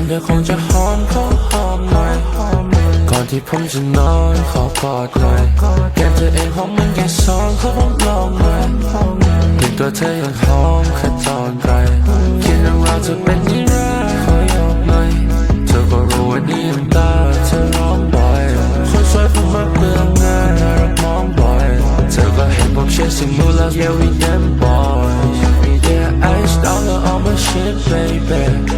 มเธอคงจะหอมขอหอมหน่อยก่อนที่ผมจะนอนขอกอดหน่อยแก้มเธอเองหอมเหมือนแกสองขอผมลองหน่อยกลิ่นตัวเธอยังหอมแค่ตอนไกลคิดเรื่องราวจะเป็นนิรันดร์ขอยกหน่อยเธอก็รู้ว่านี่น้ำตาเธอร้องบ่อยคนสวยผมมาเบื่อง่ายน่ารักมองบ่อยเธอก็เห็นผม chasing moonlight yeah we them boys yeah I star on my shit baby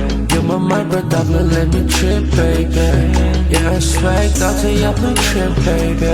my mind but I'm not let me trip baby yeah I swear ก็เธออยากไม่ trip baby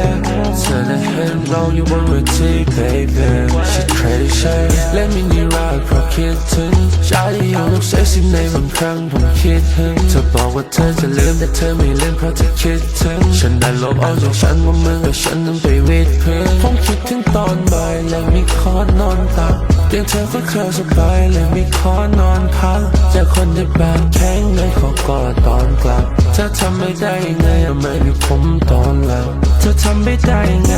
เธอได้เห็นเราอยู่บนเวที baby she crazy let me นี่รักเพราะคิดถึงชาที่อยู่น้ำใสสิในบางครั้งผมคิดถึงเธอบอกว่าเธอจะลืมแต่เธอไม่ลืมเพราะเธอคิดถึงฉันได้ลบออกจากฉันว่ามึงกับฉันต้องไปวิดพื้นผมคิดถึงตอนบ่ายและมีขอนอนตักเตียงเธอก็เคยสบายและมีขอนอนพักจากคนที่แบบแข็งเลยขอกอดตอนกลับเธอทำไม่ได้ยังไงอะไม่มีผมตอนหลับเธอทำไม่ได้ยังไง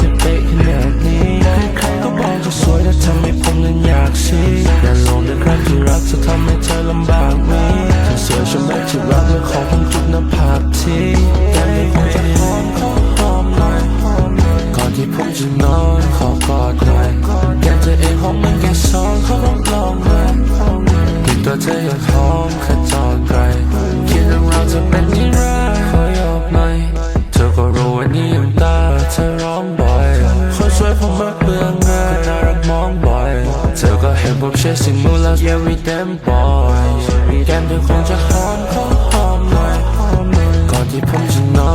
จะเป๊ะขนาดนี้ใครๆก็บอกจะสวยแต่ทำให้ผมนั้นอยากซีอย่าลงในครั้งที่รักจะทำให้เธอลำบากไหมเธอสวยใช่ไหมที่รักและขอผมจุดหน้าผากทีแก้มไม่คงจะหอมขอหอมหน่อยก่อนที่ผมจะนอนขอกอดหน่อยแก้มเอเองหอมมือนแกซ้อง วันนี้ยิ้มตาเธอร้องบ่อยคนสวยผมมาเบื่องเงิน่ารักมองบ่อย เธอก็เห็นผม chasing moonlight yeah we damn boy แก้มเธอคงจะหอมขอหอมหน่อยก่อนที่ผมจะนอน